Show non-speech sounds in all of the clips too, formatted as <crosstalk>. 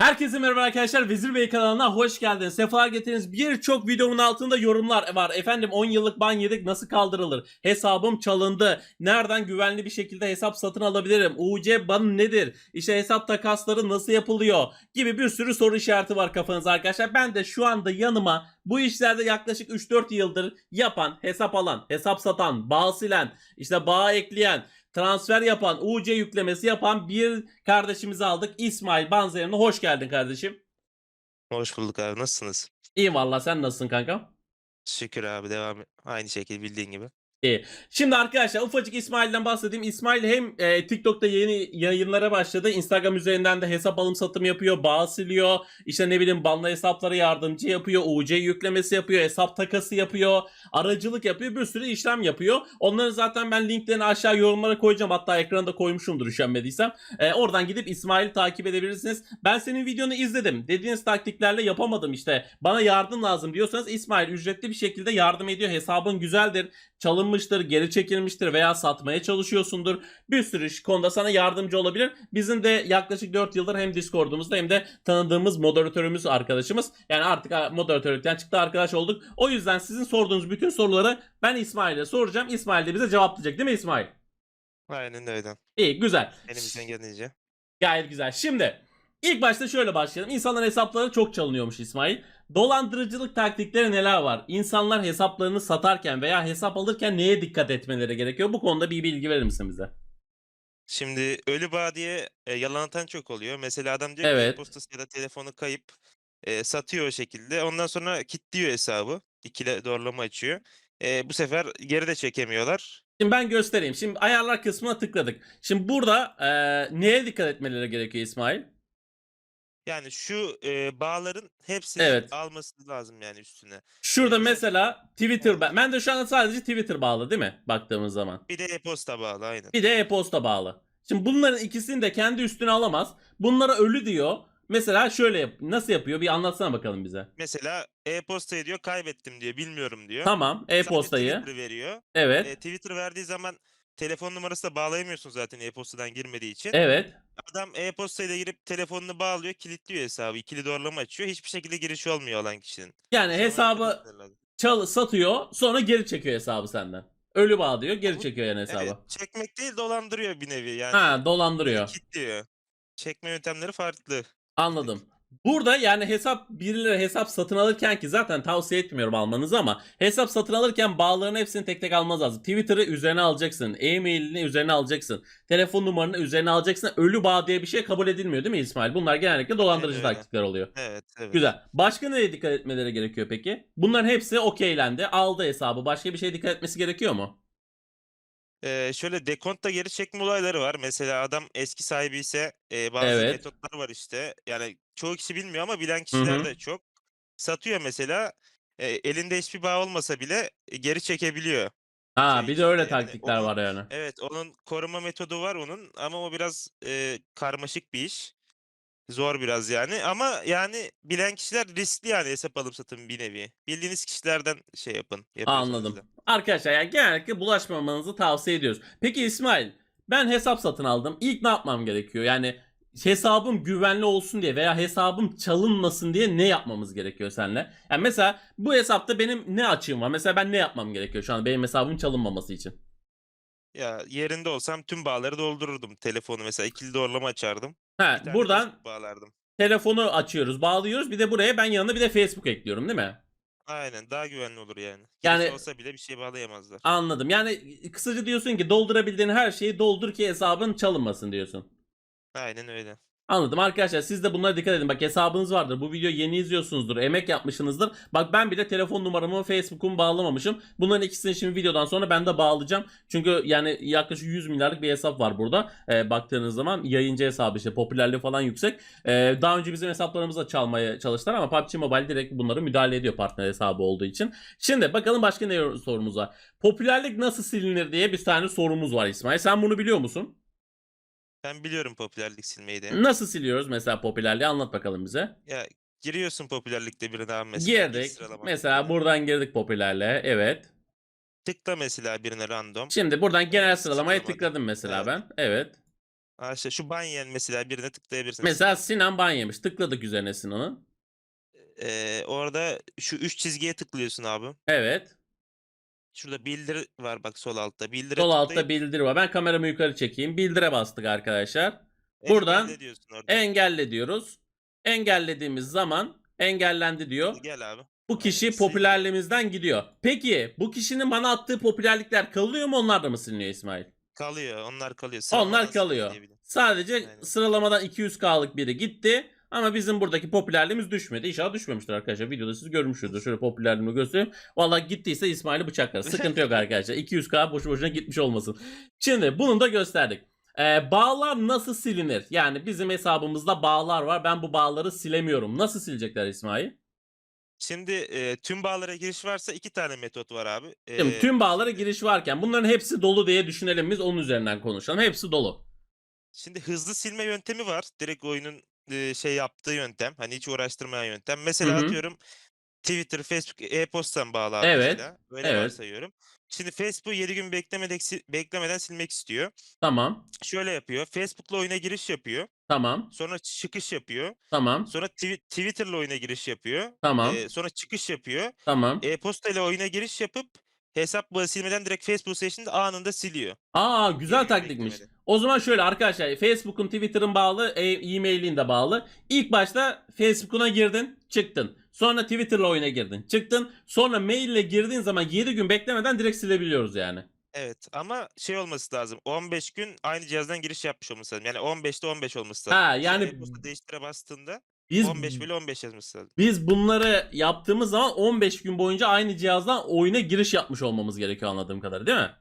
Herkese merhaba arkadaşlar. Vezir Bey kanalına hoş geldiniz. Sefalar getirdiniz. Birçok videomun altında yorumlar var. Efendim 10 yıllık ban yedik nasıl kaldırılır? Hesabım çalındı. Nereden güvenli bir şekilde hesap satın alabilirim? UC banı nedir? İşte hesap takasları nasıl yapılıyor? Gibi bir sürü soru işareti var kafanızda arkadaşlar. Ben de şu anda yanıma bu işlerde yaklaşık 3-4 yıldır yapan, hesap alan, hesap satan, bağ silen, işte bağ ekleyen, transfer yapan, UC yüklemesi yapan bir kardeşimizi aldık. İsmail Banzer'ine hoş geldin kardeşim. Hoş bulduk abi. Nasılsınız? İyi valla sen nasılsın kankam? Şükür abi devam. Aynı şekilde bildiğin gibi. Şimdi arkadaşlar ufacık İsmail'den bahsedeyim. İsmail hem e, TikTok'ta yeni yayınlara başladı. Instagram üzerinden de hesap alım satım yapıyor. Bağ siliyor. İşte ne bileyim banlı hesaplara yardımcı yapıyor. UC yüklemesi yapıyor. Hesap takası yapıyor. Aracılık yapıyor. Bir sürü işlem yapıyor. Onları zaten ben linklerini aşağı yorumlara koyacağım. Hatta ekranda koymuşumdur üşenmediysem. E, oradan gidip İsmail'i takip edebilirsiniz. Ben senin videonu izledim. Dediğiniz taktiklerle yapamadım işte. Bana yardım lazım diyorsanız İsmail ücretli bir şekilde yardım ediyor. Hesabın güzeldir çalınmıştır, geri çekilmiştir veya satmaya çalışıyorsundur. Bir sürü konuda sana yardımcı olabilir. Bizim de yaklaşık 4 yıldır hem Discord'umuzda hem de tanıdığımız moderatörümüz arkadaşımız. Yani artık moderatörlükten çıktı arkadaş olduk. O yüzden sizin sorduğunuz bütün soruları ben İsmail'e soracağım. İsmail de bize cevaplayacak değil mi İsmail? Aynen öyle. İyi güzel. Elimizden gelince. Gayet güzel. Şimdi ilk başta şöyle başlayalım. İnsanların hesapları çok çalınıyormuş İsmail. Dolandırıcılık taktikleri neler var? İnsanlar hesaplarını satarken veya hesap alırken neye dikkat etmeleri gerekiyor? Bu konuda bir bilgi verir misin bize? Şimdi ölü bağ diye e, yalan atan çok oluyor. Mesela adam diyor Evet. ki postası ya da telefonu kayıp e, satıyor o şekilde. Ondan sonra kilitliyor hesabı. İkili doğrulama açıyor. E, bu sefer geri de çekemiyorlar. Şimdi ben göstereyim. Şimdi ayarlar kısmına tıkladık. Şimdi burada eee, neye dikkat etmeleri gerekiyor İsmail? Yani şu e, bağların hepsini Evet. alması lazım yani üstüne. Şurada Evet. mesela Twitter. Ben, ben de şu anda sadece Twitter bağlı değil mi? Baktığımız zaman. Bir de e-posta bağlı aynen. Bir de e-posta bağlı. Şimdi bunların ikisini de kendi üstüne alamaz. Bunlara ölü diyor. Mesela şöyle yap- nasıl yapıyor? Bir anlatsana bakalım bize. Mesela e-postayı diyor kaybettim diyor bilmiyorum diyor. Tamam, e-postayı. Twitter veriyor. Evet. E, Twitter verdiği zaman telefon numarası da bağlayamıyorsun zaten e-postadan girmediği için. Evet. Adam e-postayla girip telefonunu bağlıyor, kilitliyor hesabı. ikili doğrulama açıyor. Hiçbir şekilde giriş olmuyor olan kişinin. Yani Sonra hesabı çal satıyor, sonra geri çekiyor hesabı senden. Ölü bağ diyor, geri Bu- çekiyor yani hesabı. Evet, çekmek değil dolandırıyor bir nevi yani. Ha, dolandırıyor. Kilitliyor. Çekme yöntemleri farklı. Anladım. Burada yani hesap birileri hesap satın alırken ki zaten tavsiye etmiyorum almanızı ama hesap satın alırken bağların hepsini tek tek almanız lazım. Twitter'ı üzerine alacaksın. E-mailini üzerine alacaksın. Telefon numaranı üzerine alacaksın. Ölü bağ diye bir şey kabul edilmiyor değil mi İsmail? Bunlar genellikle dolandırıcı öyle. taktikler oluyor. Evet, evet. Güzel. Başka neye dikkat etmeleri gerekiyor peki? Bunların hepsi okeylendi. Aldı hesabı. Başka bir şeye dikkat etmesi gerekiyor mu? Ee, şöyle dekontta geri çekme olayları var. Mesela adam eski sahibi ise e, bazı Evet. metotlar var işte. Yani çoğu kişi bilmiyor ama bilen kişiler hı. de çok. Satıyor mesela. e, elinde hiçbir bağ olmasa bile e, geri çekebiliyor. Ha Şey bir de öyle içinde yani. taktikler Onun- var yani. Evet, onun koruma metodu var onun ama o biraz e, karmaşık bir iş. Zor biraz yani ama yani bilen kişiler riskli yani hesap alım satım bir nevi. Bildiğiniz kişilerden şey yapın. Anladım. da. Arkadaşlar yani genellikle bulaşmamanızı tavsiye ediyoruz. Peki İsmail ben hesap satın aldım. İlk ne yapmam gerekiyor? Yani hesabım güvenli olsun diye veya hesabım çalınmasın diye ne yapmamız gerekiyor seninle? Yani mesela bu hesapta benim ne açığım var? Mesela ben ne yapmam gerekiyor şu an benim hesabım çalınmaması için? Ya yerinde olsam tüm bağları doldururdum. Telefonu mesela ikili doğrulama açardım. Ha, Bir tane buradan Facebook bağlardım. telefonu açıyoruz, bağlıyoruz. Bir de buraya ben yanına bir de Facebook ekliyorum değil mi? Aynen daha güvenli olur yani. Yani- Yani olsa bile bir şey bağlayamazlar. Anladım. Yani kısaca diyorsun ki doldurabildiğin her şeyi doldur ki hesabın çalınmasın diyorsun. Aynen öyle. Anladım arkadaşlar siz de bunlara dikkat edin. Bak hesabınız vardır. Bu videoyu yeni izliyorsunuzdur. Emek yapmışsınızdır. Bak ben bile telefon numaramı Facebook'umu bağlamamışım. Bunların ikisini şimdi videodan sonra ben de bağlayacağım. Çünkü yani yaklaşık 100 milyarlık bir hesap var burada. Ee, baktığınız zaman yayıncı hesabı işte popülerliği falan yüksek. Ee, daha önce bizim hesaplarımızla çalmaya çalıştılar ama PUBG Mobile direkt bunları müdahale ediyor partner hesabı olduğu için. Şimdi bakalım başka ne sorumuz var. Popülerlik nasıl silinir diye bir tane sorumuz var İsmail. Sen bunu biliyor musun? Ben biliyorum popülerlik silmeyi de. Nasıl siliyoruz mesela popülerliği anlat bakalım bize. Ya giriyorsun popülerlikte birine abi mesela. Girdik. sıralama Mesela buradan girdik popülerle. Evet. Tıkla mesela birine random. Şimdi buradan genel Evet, sıralamaya tıkladım mesela Evet. ben. Evet. Aşağı şu banyen mesela birine tıklayabilirsiniz. Mesela Sinan ban yemiş. Tıkladık üzerine Sinan'ın. Ee, orada şu üç çizgiye tıklıyorsun abi. Evet. Şurada bildir var bak sol altta. Bildire Sol altta tıklayıp bildir var. Ben kameramı yukarı çekeyim. Bildire bastık arkadaşlar. engelle buradan diyorsun orada. Engelle diyoruz. Engellediğimiz zaman engellendi diyor. Gel abi. Bu kişi Aynen, popülerliğimizden gidiyor. Peki bu kişinin bana attığı popülerlikler kalıyor mu onlar da mı siliniyor İsmail? Kalıyor. Onlar kalıyor. Onlar Sıralamadan kalıyor. silebiliyor. Sadece Aynen. sıralamadan 200K'lık biri gitti. Ama bizim buradaki popülerliğimiz düşmedi. İnşallah düşmemiştir arkadaşlar. Videoda siz görmüşsünüzdür. Şöyle popülerliğimi göstereyim. Valla gittiyse İsmail'i bıçaklar. Sıkıntı yok <laughs> arkadaşlar. 200K boşu boşuna gitmiş olmasın. Şimdi bunu da gösterdik. Ee, bağlar nasıl silinir? Yani bizim hesabımızda bağlar var. Ben bu bağları silemiyorum. Nasıl silecekler İsmail? Şimdi e, tüm bağlara giriş varsa iki tane metot var abi. Şimdi Ee, tüm bağlara giriş varken bunların hepsi dolu diye düşünelim biz. Onun üzerinden konuşalım. Hepsi dolu. Şimdi hızlı silme yöntemi var. Direkt oyunun e, şey yaptığı yöntem. Hani hiç uğraştırmayan yöntem. Mesela Hı hı. atıyorum Twitter, Facebook, e-postan bağlı Evet, mesela. Öyle evet. varsayıyorum. Şimdi Facebook 7 gün beklemeden, beklemeden silmek istiyor. Tamam. Şöyle yapıyor. Facebook'la oyuna giriş yapıyor. Tamam. Sonra çıkış yapıyor. Tamam. Sonra twi- Twitter'la oyuna giriş yapıyor. Tamam. Ee, sonra çıkış yapıyor. Tamam. E-posta ile oyuna giriş yapıp hesap silmeden direkt Facebook seçtiğinde anında siliyor. Aa güzel Yeni taktikmiş. O zaman şöyle arkadaşlar Facebook'un Twitter'ın bağlı, e- e-mail'in de bağlı. İlk başta Facebook'una girdin, çıktın. Sonra Twitter'la oyuna girdin, çıktın. Sonra maille girdiğin zaman 7 gün beklemeden direkt silebiliyoruz yani. Evet ama şey olması lazım. 15 gün aynı cihazdan giriş yapmış olması lazım. Yani 15'te 15 olması lazım. Ha yani e-posta değiştire bastığında biz 15 bile 15 yazması lazım. biz bunları yaptığımız zaman 15 gün boyunca aynı cihazdan oyuna giriş yapmış olmamız gerekiyor anladığım kadarıyla değil mi?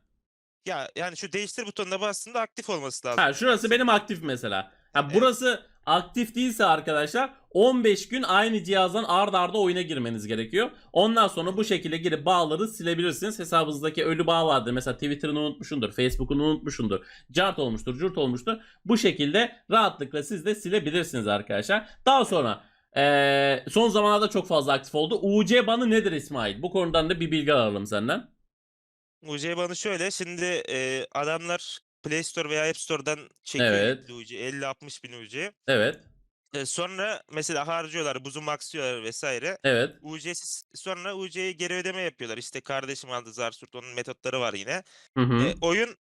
Ya yani şu değiştir butonuna bastığında aktif olması lazım. Ha şurası benim aktif mesela. Ha burası aktif değilse arkadaşlar 15 gün aynı cihazdan ard arda oyuna girmeniz gerekiyor. Ondan sonra bu şekilde girip bağları silebilirsiniz. Hesabınızdaki ölü bağ vardır. Mesela Twitter'ını unutmuşsundur, Facebook'unu unutmuşsundur. Cart olmuştur, curt olmuştur. Bu şekilde rahatlıkla siz de silebilirsiniz arkadaşlar. Daha sonra eee, son zamanlarda çok fazla aktif oldu. UC banı nedir İsmail? Bu konudan da bir bilgi alalım senden. UC banı şöyle. Şimdi e, adamlar Play Store veya App Store'dan çekiyor Evet. yüklü UC. 50-60 bin UC. Evet, E, sonra mesela harcıyorlar, buzu maxlıyorlar vesaire. evet. UC'siz sonra UC'ye geri ödeme yapıyorlar. İşte kardeşim aldı Zarsurt onun metotları var yine. Hı hı. E, oyun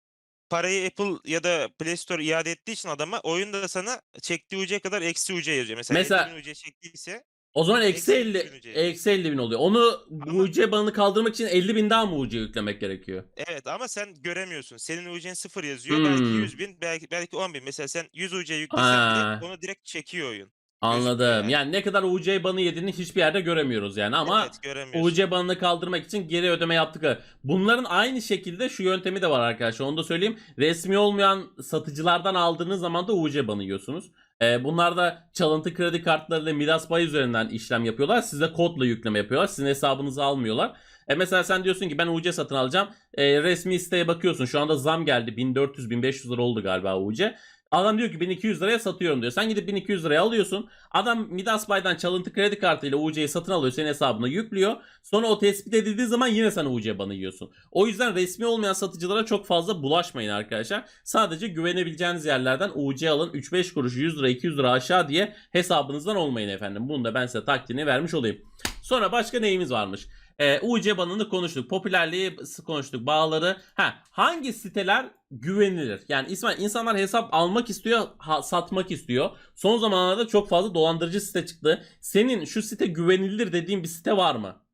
parayı Apple ya da Play Store iade ettiği için adama oyun da sana çektiği UC kadar eksi UC yazıyor. Mesela, Mesela- 50 bin UC çektiyse O zaman eksi Eksi 50, 50 bin UC. eksi 50 bin oluyor. Onu Ama- UC banını kaldırmak için 50 bin daha mı UC yüklemek gerekiyor? evet ama sen göremiyorsun. Senin UC'n sıfır yazıyor. Belki Hmm. 100 bin, belki belki 10 bin. Mesela sen 100 UC yüklesen onu direkt çekiyor oyun. Anladım. yani. Yani ne kadar UC banı yediğini hiçbir yerde göremiyoruz yani ama evet. UC banını kaldırmak için geri ödeme yaptık. Bunların aynı şekilde şu yöntemi de var arkadaşlar. Onu da söyleyeyim. Resmi olmayan satıcılardan aldığınız zaman da UC banı yiyorsunuz. Ee, bunlar da çalıntı kredi kartlarıyla Midas Pay üzerinden işlem yapıyorlar. Size kodla yükleme yapıyorlar. Sizin hesabınızı almıyorlar. E mesela sen diyorsun ki ben UC satın alacağım. E, resmi siteye bakıyorsun. Şu anda zam geldi. 1400-1500 lira oldu galiba UC. Adam diyor ki 1200 liraya satıyorum diyor. Sen gidip 1200 liraya alıyorsun. Adam Midas Bay'dan çalıntı kredi kartıyla UC'yi satın alıyor. Senin hesabına yüklüyor. Sonra o tespit edildiği zaman yine sen UC banı yiyorsun. O yüzden resmi olmayan satıcılara çok fazla bulaşmayın arkadaşlar. Sadece güvenebileceğiniz yerlerden UC alın. 3-5 kuruş 100 lira 200 lira aşağı diye hesabınızdan olmayın efendim. Bunu da ben size taktiğini vermiş olayım. Sonra başka neyimiz varmış? Ee, UC banını konuştuk. Popülerliği konuştuk. Bağları. Ha, hangi siteler güvenilir? Yani İsmail insanlar hesap almak istiyor, ha- satmak istiyor. Son zamanlarda çok fazla dolandırıcı site çıktı. Senin şu site güvenilir dediğin bir site var mı?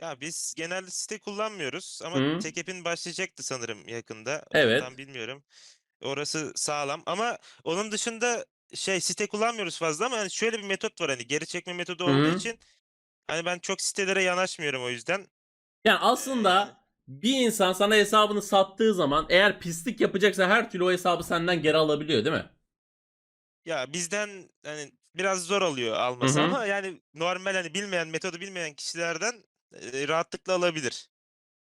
Ya biz genelde site kullanmıyoruz ama Hı. Tekep'in başlayacaktı sanırım yakında. Evet. Tam bilmiyorum. Orası sağlam ama onun dışında şey site kullanmıyoruz fazla ama hani şöyle bir metot var hani geri çekme metodu olduğu Hı. için hani ben çok sitelere yanaşmıyorum o yüzden. Yani aslında bir insan sana hesabını sattığı zaman eğer pislik yapacaksa her türlü o hesabı senden geri alabiliyor değil mi? Ya bizden hani biraz zor oluyor alması Hı hı. ama yani normal hani bilmeyen metodu bilmeyen kişilerden e, rahatlıkla alabilir.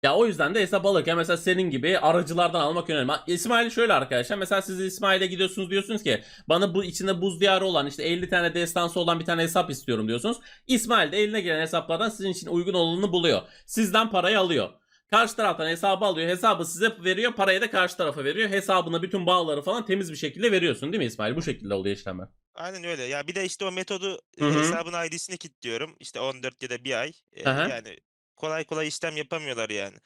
Ya o yüzden de hesap alırken mesela senin gibi aracılardan almak önemli. İsmail şöyle arkadaşlar mesela siz İsmail'e gidiyorsunuz diyorsunuz ki bana bu içinde buz diyarı olan işte 50 tane destansı olan bir tane hesap istiyorum diyorsunuz. İsmail de eline gelen hesaplardan sizin için uygun olanını buluyor. Sizden parayı alıyor. Karşı taraftan hesabı alıyor. Hesabı size veriyor. Parayı da karşı tarafa veriyor. Hesabına bütün bağları falan temiz bir şekilde veriyorsun değil mi İsmail? Bu şekilde oluyor işlemler. Aynen öyle. Ya bir de işte o metodu e, Hı hı. hesabın ID'sini kilitliyorum. İşte 14 ya da bir ay. E, Aha. yani kolay kolay işlem yapamıyorlar yani.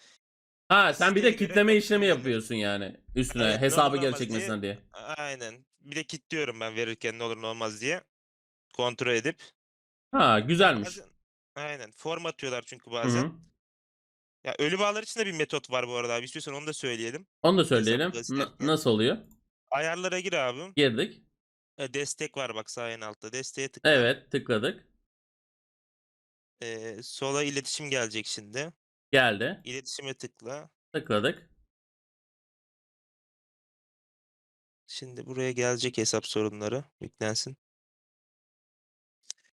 Ha sen bir de kitleme işlemi yapıyorsun yani. Üstüne Evet, ne hesabı olur geri olmaz diye. Aynen. Bir de kilitliyorum ben verirken ne olur ne olmaz diye. Kontrol edip. Ha güzelmiş. Bazen, aynen. Form atıyorlar çünkü Hı bazen. hı. Ya ölü bağlar için de bir metot var bu arada abi. İstiyorsan onu da söyleyelim. Onu da söyleyelim. Na- nasıl oluyor? Ayarlara gir abi. Girdik. E, destek var bak sağ en altta. Desteğe tıkla. Evet tıkladık. E, sola iletişim gelecek şimdi. Geldi. İletişime tıkla. Tıkladık. Şimdi buraya gelecek hesap sorunları. Yüklensin.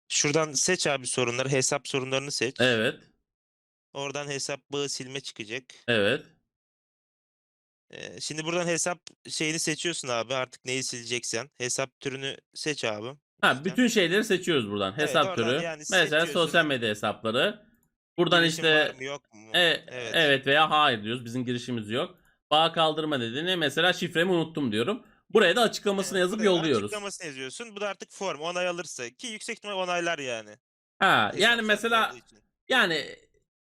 Şuradan seç abi sorunları. Hesap sorunlarını seç. Evet. Oradan hesap bağı silme çıkacak. Evet. Ee, şimdi buradan hesap şeyini seçiyorsun abi. Artık neyi sileceksen. Hesap türünü seç abi. Ha bütün şeyleri seçiyoruz buradan. Evet, Hesap oradan türü. yani Mesela seçiyorsun. sosyal medya hesapları. Buradan Girişim işte var mı yok mu? e, evet. veya hayır diyoruz. Bizim girişimiz yok. Bağ kaldırma dediğini mesela şifremi unuttum diyorum. Buraya da açıklamasını Evet, yazıp buraya yolluyoruz. Açıklamasını yazıyorsun. Bu da artık form. Onay alırsa. Ki yüksek ihtimal onaylar yani. Ha yani mesela olduğu için. Yani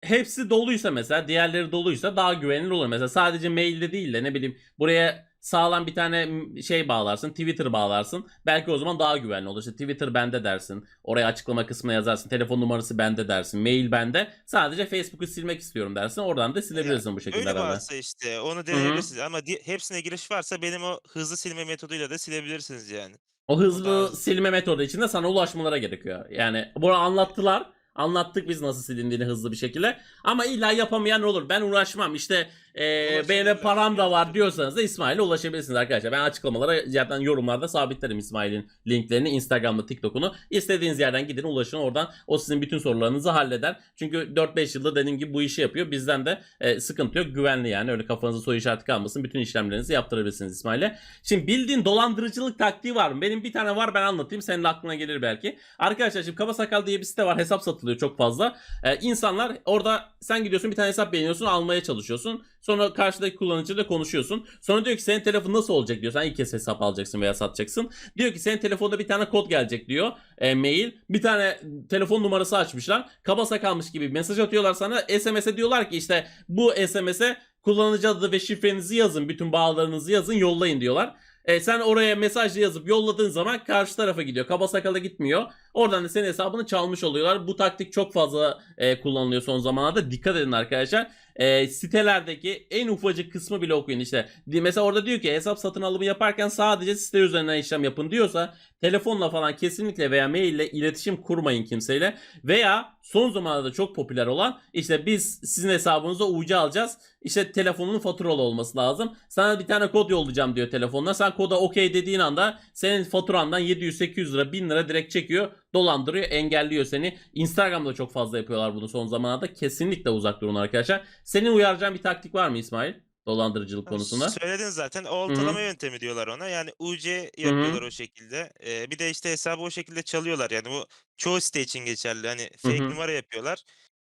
hepsi doluysa mesela diğerleri doluysa daha güvenilir olur. Mesela sadece mailde değil de ne bileyim buraya sağlam bir tane şey bağlarsın Twitter bağlarsın. Belki o zaman daha güvenli olur. İşte Twitter bende dersin. Oraya açıklama kısmına yazarsın. Telefon numarası bende dersin. Mail bende. Sadece Facebook'u silmek istiyorum dersin. Oradan da silebilirsin bu şekilde Öyle herhalde. varsa işte onu deneyebilirsiniz. Ama hepsine giriş varsa benim o hızlı silme metoduyla da silebilirsiniz yani. O hızlı tarz. silme metodu için de sana ulaşmalara gerekiyor. Yani bunu anlattılar. Anlattık biz nasıl silindiğini hızlı bir şekilde. Ama illa yapamayan olur. Ben uğraşmam. İşte e, benim Ulaşabilirler. param da var diyorsanız da İsmail'e ulaşabilirsiniz arkadaşlar. Ben açıklamalara zaten yorumlarda sabitlerim İsmail'in linklerini. Instagram'da TikTok'unu. İstediğiniz yerden gidin ulaşın oradan. O sizin bütün sorularınızı halleder. Çünkü 4-5 yıldır dediğim gibi bu işi yapıyor. Bizden de e, sıkıntı yok. Güvenli yani. Öyle kafanızda soru işareti kalmasın. Bütün işlemlerinizi yaptırabilirsiniz İsmail'e. Şimdi bildiğin dolandırıcılık taktiği var mı? Benim bir tane var ben anlatayım. Senin aklına gelir belki. Arkadaşlar şimdi Kaba Sakal diye bir site var. Hesap satılıyor çok fazla. Ee, insanlar orada sen gidiyorsun bir tane hesap beğeniyorsun almaya çalışıyorsun. Sonra karşıdaki kullanıcıyla konuşuyorsun. Sonra diyor ki senin telefon nasıl olacak diyor. Sen ilk kez hesap alacaksın veya satacaksın. Diyor ki senin telefonda bir tane kod gelecek diyor. E, mail. Bir tane telefon numarası açmışlar. Kaba sakalmış gibi mesaj atıyorlar sana. SMS'e diyorlar ki işte bu SMS'e kullanıcı adı ve şifrenizi yazın. Bütün bağlarınızı yazın yollayın diyorlar. E, sen oraya mesaj yazıp yolladığın zaman karşı tarafa gidiyor. Kaba sakala gitmiyor. Oradan da senin hesabını çalmış oluyorlar. Bu taktik çok fazla e, kullanılıyor son zamanlarda. Dikkat edin arkadaşlar. E, sitelerdeki en ufacık kısmı bile okuyun işte. Mesela orada diyor ki hesap satın alımı yaparken sadece site üzerinden işlem yapın diyorsa telefonla falan kesinlikle veya maille iletişim kurmayın kimseyle. Veya son zamanlarda çok popüler olan işte biz sizin hesabınıza UC alacağız. İşte telefonun faturalı olması lazım. Sana bir tane kod yollayacağım diyor telefonla. Sen koda okey dediğin anda senin faturandan 700-800 lira 1000 lira direkt çekiyor. Dolandırıyor engelliyor seni. Instagram'da çok fazla yapıyorlar bunu son zamanlarda. Kesinlikle uzak durun arkadaşlar. Senin uyaracağın bir taktik var mı İsmail? Dolandırıcılık konusunda. Söyledin zaten. Oltalama yöntemi diyorlar ona. Yani UC yapıyorlar o şekilde. Ee, bir de işte hesabı o şekilde çalıyorlar. Yani bu çoğu site için geçerli. Hani fake hı. numara yapıyorlar.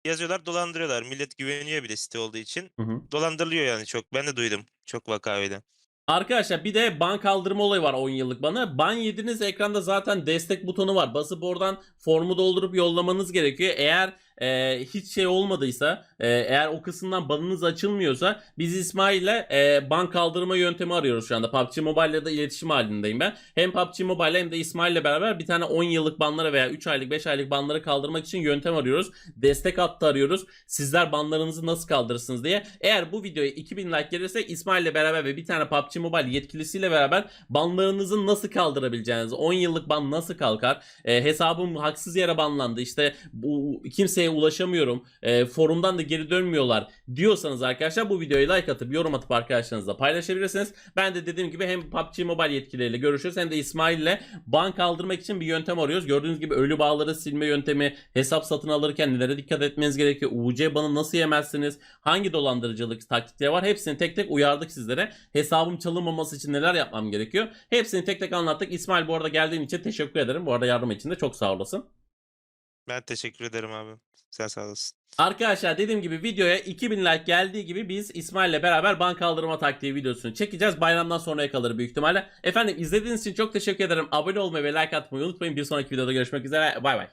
Yazıyorlar, dolandırıyorlar. Millet güveniyor bir de site olduğu için. Hı hı. Dolandırılıyor yani çok. Ben de duydum. Çok vakaydı. Arkadaşlar bir de ban kaldırma olayı var 10 yıllık bana. Ban yediniz ekranda zaten destek butonu var. Basıp oradan formu doldurup yollamanız gerekiyor. Eğer e, hiç şey olmadıysa e, eğer o kısımdan banınız açılmıyorsa biz İsmail'le e, ban kaldırma yöntemi arıyoruz şu anda. PUBG Mobile'la da iletişim halindeyim ben. Hem PUBG Mobile hem de İsmail'le beraber bir tane 10 yıllık banlara veya 3 aylık 5 aylık banları kaldırmak için yöntem arıyoruz. Destek hattı arıyoruz. Sizler banlarınızı nasıl kaldırırsınız diye. Eğer bu videoya 2000 like gelirse İsmail'le beraber ve bir tane PUBG Mobile yetkilisiyle beraber banlarınızı nasıl kaldırabileceğiniz, 10 yıllık ban nasıl kalkar, e, hesabım haksız yere banlandı, işte bu kimseye ulaşamıyorum, e, forumdan da geri dönmüyorlar diyorsanız arkadaşlar bu videoya like atıp yorum atıp arkadaşlarınızla paylaşabilirsiniz. Ben de dediğim gibi hem PUBG Mobile yetkilileriyle görüşüyoruz hem de İsmail'le ban kaldırmak için bir yöntem arıyoruz. Gördüğünüz gibi ölü bağları silme yöntemi, hesap satın alırken nelere dikkat etmeniz gerekiyor, UC banı nasıl yemezsiniz, hangi dolandırıcılık taktikleri var hepsini tek tek uyardık sizlere. Hesabım çalınmaması için neler yapmam gerekiyor. Hepsini tek tek anlattık. İsmail bu arada geldiğin için teşekkür ederim. Bu arada yardım için de çok sağ olasın. Ben teşekkür ederim abi. Sen sağ olasın. Arkadaşlar dediğim gibi videoya 2000 like geldiği gibi biz İsmail'le beraber bank kaldırma taktiği videosunu çekeceğiz. Bayramdan sonraya kalır büyük ihtimalle. Efendim izlediğiniz için çok teşekkür ederim. Abone olmayı ve like atmayı unutmayın. Bir sonraki videoda görüşmek üzere. Bay bay.